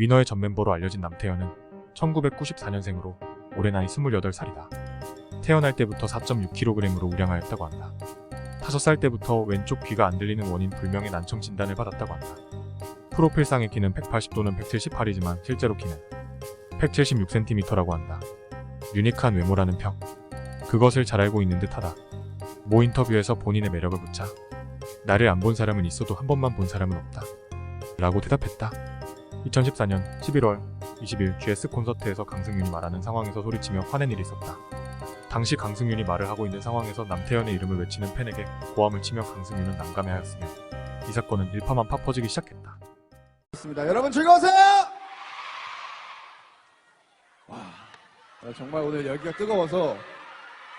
위너의 전 멤버로 알려진 남태현은 1994년생으로 올해 나이 28살이다. 태어날 때부터 4.6kg으로 우량하였다고 한다. 5살 때부터 왼쪽 귀가 안 들리는 원인 불명의 난청 진단을 받았다고 한다. 프로필상의 키는 180 또는 178이지만 실제로 키는 176cm라고 한다. 유니크한 외모라는 평. 그것을 잘 알고 있는 듯하다. 모 인터뷰에서 본인의 매력을 묻자 나를 안 본 사람은 있어도 한 번만 본 사람은 없다. 라고 대답했다. 2014년 11월 20일 GS 콘서트에서 강승윤이 말하는 상황에서 소리치며 화낸 일이 있었다. 당시 강승윤이 말을 하고 있는 상황에서 남태현의 이름을 외치는 팬에게 고함을 치며 강승윤은 난감해하였으며 이 사건은 일파만파 퍼지기 시작했다. 있습니다. 여러분 즐거우세요? 와, 어, 정말 오늘 열기가 뜨거워서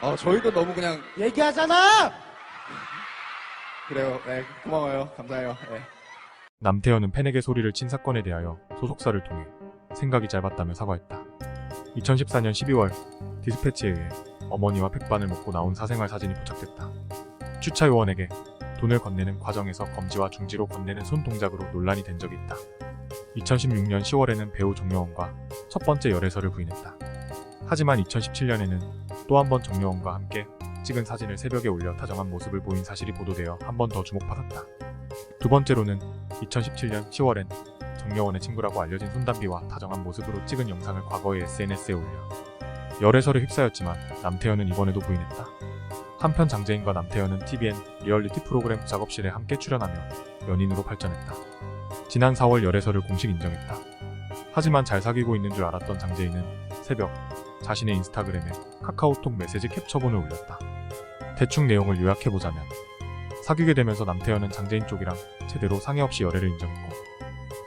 어, 저희도 너무 그냥 얘기하잖아! 그래요. 네, 고마워요. 감사해요. 네. 남태현은 팬에게 소리를 친 사건에 대하여 소속사를 통해 생각이 짧았다며 사과했다. 2014년 12월 디스패치에 의해 어머니와 백반을 먹고 나온 사생활 사진이 포착됐다. 주차 요원에게 돈을 건네는 과정에서 검지와 중지로 건네는 손 동작으로 논란이 된 적이 있다. 2016년 10월에는 배우 정여원과 첫 번째 열애설을 부인했다. 하지만 2017년에는 또 한 번 정여원과 함께 찍은 사진을 새벽에 올려 다정한 모습을 보인 사실이 보도되어 한 번 더 주목받았다. 두 번째로는 2017년 10월엔 정여원의 친구라고 알려진 손담비와 다정한 모습으로 찍은 영상을 과거에 SNS에 올려 열애설에 휩싸였지만 남태현은 이번에도 부인했다. 한편 장재인과 남태현은 TVN 리얼리티 프로그램 작업실에 함께 출연하며 연인으로 발전했다. 지난 4월 열애설을 공식 인정했다. 하지만 잘 사귀고 있는 줄 알았던 장재인은 새벽 자신의 인스타그램에 카카오톡 메시지 캡처본을 올렸다. 대충 내용을 요약해보자면 사귀게 되면서 남태현은 장재인 쪽이랑 제대로 상의 없이 열애를 인정했고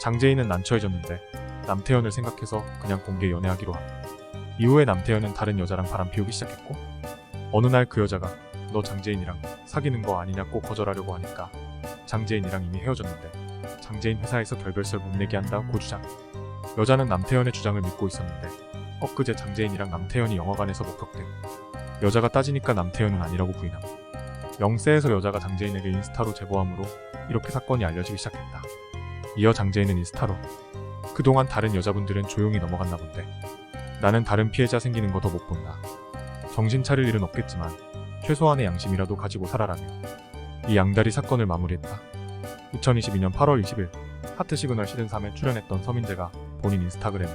장재인은 난처해졌는데 남태현을 생각해서 그냥 공개 연애하기로 함. 이후에 남태현은 다른 여자랑 바람 피우기 시작했고 어느 날 그 여자가 너 장재인이랑 사귀는 거 아니냐 고 거절하려고 하니까 장재인이랑 이미 헤어졌는데 장재인 회사에서 결별설 못 내게 한다고 주장. 여자는 남태현의 주장을 믿고 있었는데 엊그제 장재인이랑 남태현이 영화관에서 목격됨. 여자가 따지니까 남태현은 아니라고 부인함. 영세에서 여자가 장재인에게 인스타로 제보함으로 이렇게 사건이 알려지기 시작했다. 이어 장재인은 인스타로 그동안 다른 여자분들은 조용히 넘어갔나 본데 나는 다른 피해자 생기는 거 더 못 본다. 정신 차릴 일은 없겠지만 최소한의 양심이라도 가지고 살아라며 이 양다리 사건을 마무리했다. 2022년 8월 20일 하트 시그널 시즌 3에 출연했던 서민재가 본인 인스타그램에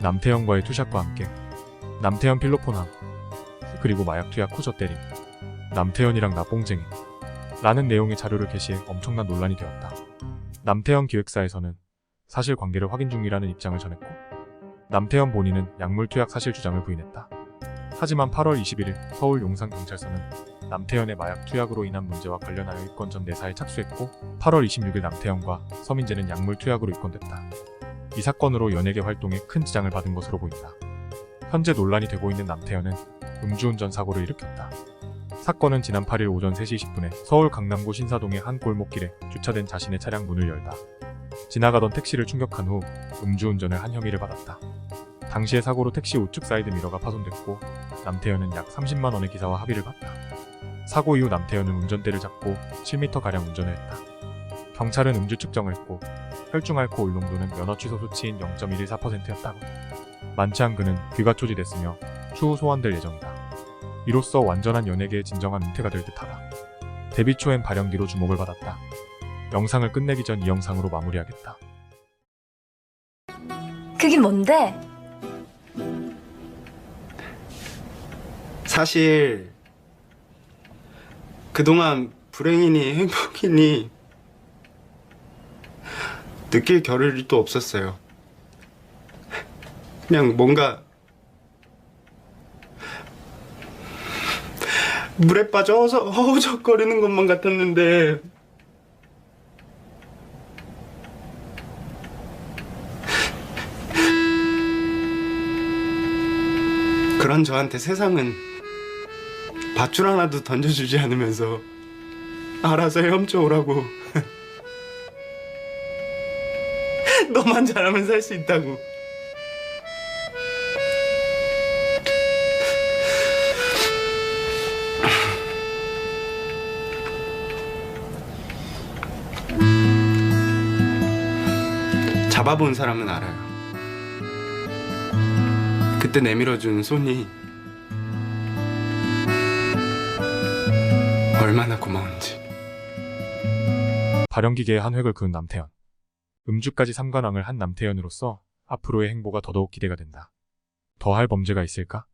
남태현과의 투샷과 함께 남태현 필로폰함 그리고 마약 투약 후저 때림 남태현이랑 나뽕쟁이 라는 내용의 자료를 게시해 엄청난 논란이 되었다. 남태현 기획사에서는 사실 관계를 확인 중이라는 입장을 전했고 남태현 본인은 약물 투약 사실 주장을 부인했다. 하지만 8월 21일 서울 용산경찰서는 남태현의 마약 투약으로 인한 문제와 관련하여 입건 전 내사에 착수했고 8월 26일 남태현과 서민재는 약물 투약으로 입건됐다. 이 사건으로 연예계 활동에 큰 지장을 받은 것으로 보인다. 현재 논란이 되고 있는 남태현은 음주운전 사고를 일으켰다. 사건은 지난 8일 오전 3시 20분에 서울 강남구 신사동의 한 골목길에 주차된 자신의 차량 문을 열다 지나가던 택시를 충격한 후 음주운전을 한 혐의를 받았다. 당시의 사고로 택시 우측 사이드 미러가 파손됐고 남태현은 약 30만 원의 기사와 합의를 봤다. 사고 이후 남태현은 운전대를 잡고 7m가량 운전을 했다. 경찰은 음주 측정을 했고 혈중 알코올 농도는 면허 취소 수치인 0.114%였다고. 만취한 그는 귀가 초지됐으며 추후 소환될 예정이다. 이로써 완전한 연예계의 진정한 은퇴가 될 듯하다. 데뷔 초엔 발연기로 주목을 받았다. 영상을 끝내기 전 이 영상으로 마무리하겠다. 그게 뭔데? 사실 그동안 불행이니 행복이니 느낄 겨를이 또 없었어요. 그냥 뭔가 물에 빠져서 허우적거리는 것만 같았는데. 그런 저한테 세상은 밧줄 하나도 던져주지 않으면서 알아서 헤엄쳐 오라고. 너만 잘하면 살 수 있다고 잡아본 사람은 알아요. 그때 내밀어준 손이 얼마나 고마운지. 발연기계의 한 획을 그은 남태현. 음주까지 삼관왕을 한 남태현으로서 앞으로의 행보가 더더욱 기대가 된다. 더할 범죄가 있을까?